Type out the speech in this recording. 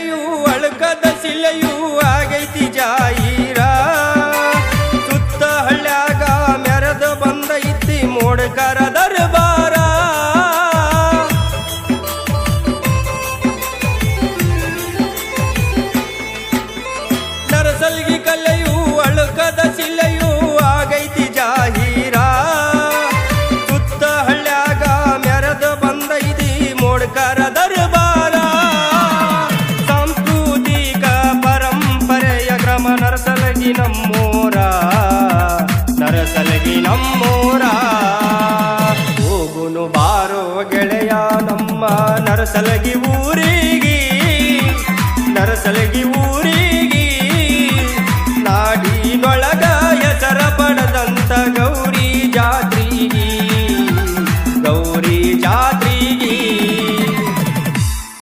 ಕಲೆಯು ಅಳಕದ ಶಿಲೆಯು ಆಗೈತಿ ಜಾಯಿರ ಸುತ್ತ ಹಳ್ಳ್ಯಾಗ ಮೆರೆದ ಬಂದೈತಿ ಮೋಡಕರ ದರ್ಬಾರ. ನರಸಲ್ಗಿ ಕಲೆಯು ನಮ್ಮ ನರಸಲಗಿ ನಮ್ಮೋರ ನರಸಲಗಿ ನಮ್ಮೋರ. ಹೋಗುನು ಬಾರೋ ಗೆಳೆಯ ನಮ್ಮ ನರಸಲಗಿ ಊರಿಗೆ ನರಸಲಗಿ ಊರಿಗೆ. ನಾಡಿನೊಳಗ ಎಸರ ಪಡೆದಂತ ಗೌರಿ ಜಾತ್ರಿ ಗೌರಿ ಜಾ